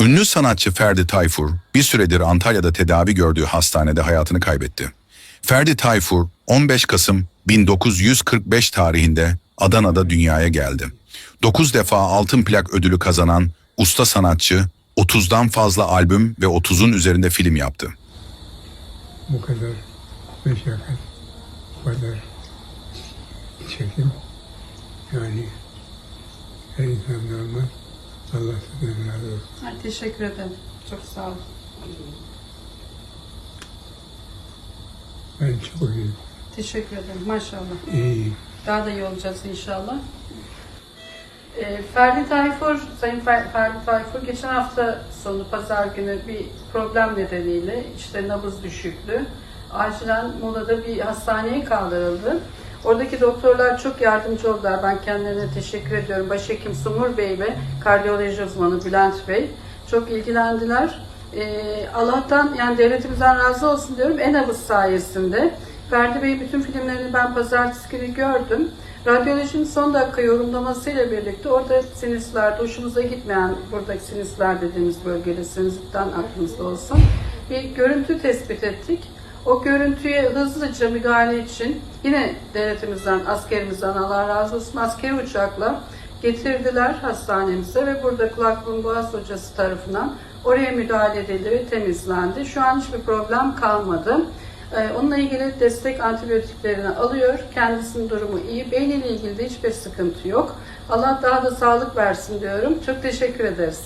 Ünlü sanatçı Ferdi Tayfur bir süredir Antalya'da tedavi gördüğü hastanede hayatını kaybetti. Ferdi Tayfur 15 Kasım 1945 tarihinde Adana'da dünyaya geldi. 9 defa altın plak ödülü kazanan usta sanatçı 30'dan fazla albüm ve 30'un üzerinde film yaptı. bu kadar meşakkat, bu kadar çekim yani her insan olmaz. Allah sizden razı olsun. Ay, teşekkür ederim. Çok sağ olun. Ben çok iyiyim. Teşekkür ederim. Maşallah. İyiyim. Daha da iyi olacağız inşallah. Ee, Ferdi Tayfur, Sayın Fer- Ferdi Tayfur geçen hafta sonu pazar günü bir problem nedeniyle işte nabız düşüklü. Acilen Muğla'da bir hastaneye kaldırıldı. Oradaki doktorlar çok yardımcı oldular. Ben kendilerine teşekkür ediyorum. Başhekim Sumur Bey ve kardiyoloji uzmanı Bülent Bey çok ilgilendiler. Ee, Allah'tan yani devletimizden razı olsun diyorum en nabız sayesinde. Ferdi Bey bütün filmlerini ben pazartesi günü gördüm. Radyolojinin son dakika yorumlamasıyla birlikte orada sinüslerde hoşumuza gitmeyen buradaki sinüsler dediğimiz bölgede sinüsden aklınızda olsun. Bir görüntü tespit ettik. O görüntüye hızlıca müdahale için yine devletimizden, askerimizden Allah razı olsun askeri uçakla getirdiler hastanemize ve burada kulak burun boğaz hocası tarafından oraya müdahale edildi ve temizlendi. Şu an hiçbir problem kalmadı. Ee, Onunla ilgili destek antibiyotiklerini alıyor. Kendisinin durumu iyi. Beyniyle ilgili de hiçbir sıkıntı yok. Allah daha da sağlık versin diyorum. Çok teşekkür ederiz.